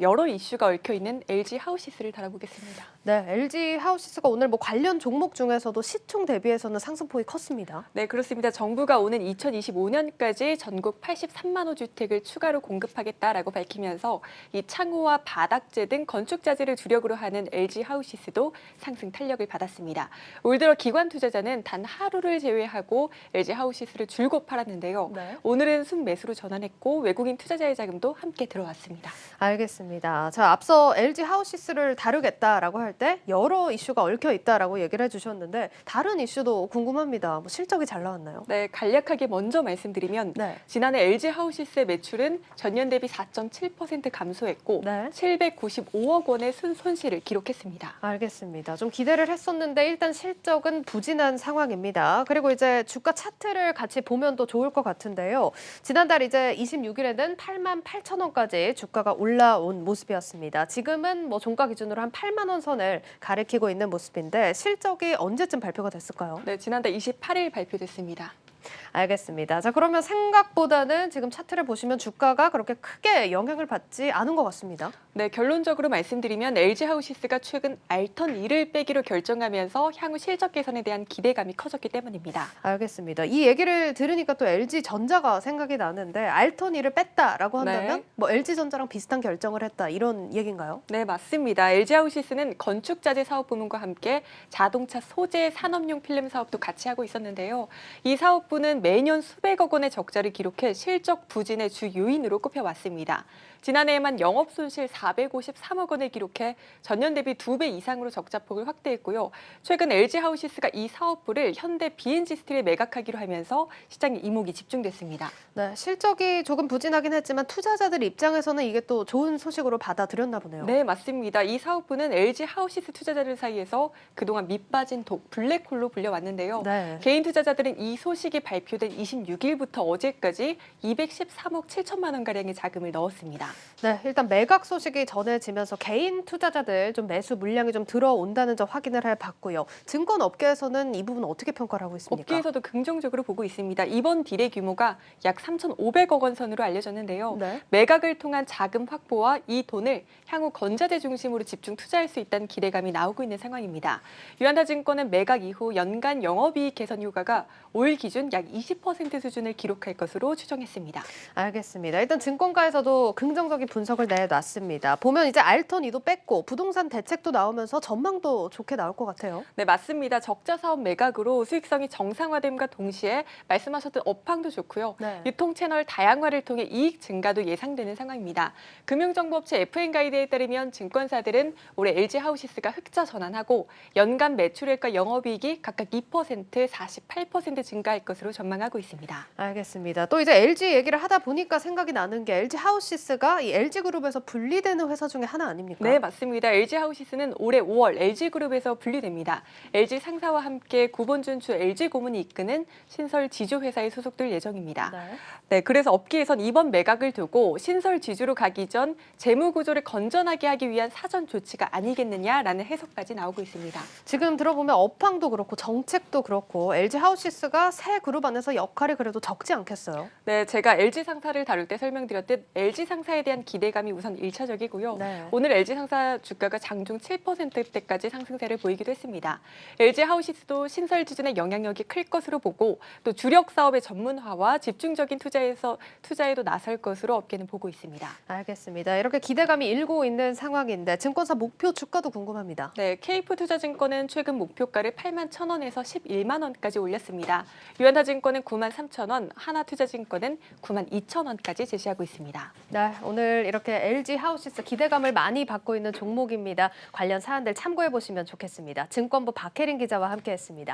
여러 이슈가 얽혀 있는 LG 하우시스를 다뤄보겠습니다. 네, LG 하우시스가 오늘 뭐 관련 종목 중에서도 시총 대비해서는 상승폭이 컸습니다. 네, 그렇습니다. 정부가 오는 2025년까지 전국 83만 호 주택을 추가로 공급하겠다라고 밝히면서 이 창호와 바닥재 등 건축 자재를 주력으로 하는 LG 하우시스도 상승 탄력을 받았습니다. 올 들어 기관 투자자는 단 하루를 제외하고 LG 하우시스를 줄곧 팔았는데요. 네. 오늘은 순매수로 전환했고 외국인 투자자의 자금도 함께 들어왔습니다. 알겠습니다. 자, 앞서 LG 하우시스를 다루겠다라고 할 때 여러 이슈가 얽혀 있다라고 얘기를 해주셨는데 다른 이슈도 궁금합니다. 뭐 실적이 잘 나왔나요? 네, 간략하게 먼저 말씀드리면 네. 지난해 LG 하우시스의 매출은 전년 대비 4.7% 감소했고 네. 795억 원의 순 손실을 기록했습니다. 알겠습니다. 좀 기대를 했었는데 일단 실적은 부진한 상황입니다. 그리고 이제 주가 차트를 같이 보면 또 좋을 것 같은데요. 지난달 이제 26일에는 8만 8천 원까지 주가가 올라 온 모습이었습니다. 지금은 뭐 종가 기준으로 한 8만 원 선을 가리키고 있는 모습인데 실적이 언제쯤 발표가 됐을까요? 네, 지난달 28일 발표됐습니다. 알겠습니다. 자, 그러면 생각보다는 지금 차트를 보시면 주가가 그렇게 크게 영향을 받지 않은 것 같습니다. 네, 결론적으로 말씀드리면 LG 하우시스가 최근 알턴 2를 빼기로 결정하면서 향후 실적 개선에 대한 기대감이 커졌기 때문입니다. 알겠습니다. 이 얘기를 들으니까 또 LG 전자가 생각이 나는데 알토니를 뺐다라고 한다면 네. 뭐 LG 전자랑 비슷한 결정을 했다 이런 얘기인가요? 네, 맞습니다. LG 하우시스는 건축 자재 사업 부문과 함께 자동차 소재 산업용 필름 사업도 같이 하고 있었는데요. 이 사업부는 매년 수백억 원의 적자를 기록해 실적 부진의 주 요인으로 꼽혀왔습니다. 지난해에만 영업 손실 453억 원을 기록해 전년 대비 두배 이상으로 적자폭을 확대했고요. 최근 LG 하우시스가 이 사업부를 현대 BNG 스틸에 매각하기로 하면서 시장에 이목이 집중됐습니다. 네, 실적이 조금 부진하긴 했지만 투자자들 입장에서는 이게 또 좋은 소식으로 받아들였나 보네요. 네, 맞습니다. 이 사업부는 LG 하우시스 투자자들 사이에서 그동안 밑빠진 독 블랙홀로 불려왔는데요. 네. 개인 투자자들은 이 소식이 발표 된 26일부터 어제까지 213억 7천만 원 가량의 자금을 넣었습니다. 네, 일단 매각 소식이 전해지면서 개인 투자자들 좀 매수 물량이 좀 들어온다는 점 확인을 해 봤고요. 증권 업계에서는 이 부분 어떻게 평가를 하고 있습니까? 업계에서도 긍정적으로 보고 있습니다. 이번 딜의 규모가 약 3,500억 원 선으로 알려졌는데요. 네. 매각을 통한 자금 확보와 이 돈을 향후 건자재 중심으로 집중 투자할 수 있다는 기대감이 나오고 있는 상황입니다. 유한타증권은 매각 이후 연간 영업이익 개선 효과가 올 기준 약20% 수준을 기록할 것으로 추정했습니다. 알겠습니다. 일단 증권가에서도 긍정적인 분석을 내놨습니다. 보면 이제 알턴 이도 뺐고 부동산 대책도 나오면서 전망도 좋게 나올 것 같아요. 네, 맞습니다. 적자 사업 매각으로 수익성이 정상화됨과 동시에 말씀하셨던 업황도 좋고요. 네. 유통 채널 다양화를 통해 이익 증가도 예상되는 상황입니다. 금융정보업체 FN 가이드에 따르면 증권사들은 올해 LG 하우시스가 흑자 전환하고 연간 매출액과 영업이익이 각각 2%, 48% 증가할 것으로 전망 하고 있습니다. 알겠습니다. 또 이제 LG 얘기를 하다 보니까 생각이 나는 게 LG 하우시스가 이 LG 그룹에서 분리되는 회사 중에 하나 아닙니까? 네, 맞습니다. LG 하우시스는 올해 5월 LG 그룹에서 분리됩니다. LG 상사와 함께 구본준추 LG 고문이 이끄는 신설 지주 회사에 소속될 예정입니다. 네. 네, 그래서 업계에선 이번 매각을 두고 신설 지주로 가기 전 재무 구조를 건전하게 하기 위한 사전 조치가 아니겠느냐라는 해석까지 나오고 있습니다. 지금 들어보면 업황도 그렇고 정책도 그렇고 LG 하우시스가 새 그룹 안에서 역할이 그래도 적지 않겠어요. 네, 제가 LG 상사를 다룰 때 설명드렸듯 LG 상사에 대한 기대감이 우선 일차적이고요 네. 오늘 LG 상사 주가가 장중 7%대까지 상승세를 보이기도 했습니다. LG 하우시스도 신설 지준의 영향력이 클 것으로 보고 또 주력 사업의 전문화와 집중적인 투자에서 투자에도 나설 것으로 업계는 보고 있습니다. 알겠습니다. 이렇게 기대감이 일고 있는 상황인데 증권사 목표 주가도 궁금합니다. 네, 케이프 투자증권은 최근 목표가를 8만 1천 원에서 11만 원까지 올렸습니다. 유한타 증권은 9만 3천 원, 하나투자증권은 9만 2천 원까지 제시하고 있습니다. 네, 오늘 이렇게 LG 하우시스 기대감을 많이 받고 있는 종목입니다. 관련 사안들 참고해 보시면 좋겠습니다. 증권부 박혜린 기자와 함께했습니다.